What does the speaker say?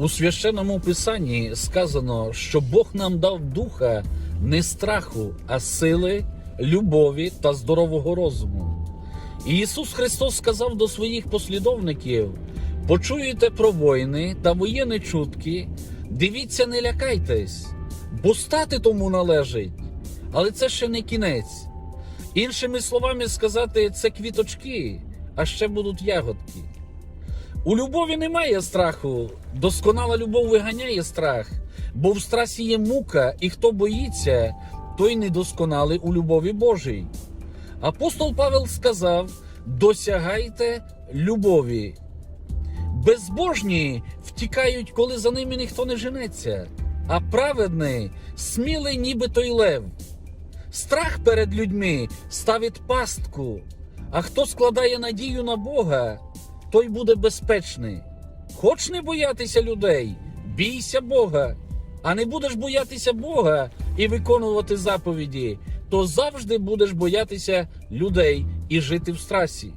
У священному писанні сказано, що Бог нам дав духа не страху, а сили, любові та здорового розуму. І Ісус Христос сказав до своїх послідовників: почуєте про війни та воєнні чутки, дивіться, не лякайтесь, бо стати тому належить. Але це ще не кінець. Іншими словами сказати, це квіточки, а ще будуть ягодки. У любові немає страху. Досконала любов виганяє страх, бо в страсі є мука, і хто боїться, той недосконалий у любові Божій. Апостол Павел сказав: досягайте любові. Безбожні втікають, коли за ними ніхто не женеться, а праведний смілий, ніби той лев. Страх перед людьми ставить пастку, а хто складає надію на Бога, той буде безпечний. Хоч не боятися людей, бійся Бога. А не будеш боятися Бога і виконувати заповіді, то завжди будеш боятися людей і жити в страсі.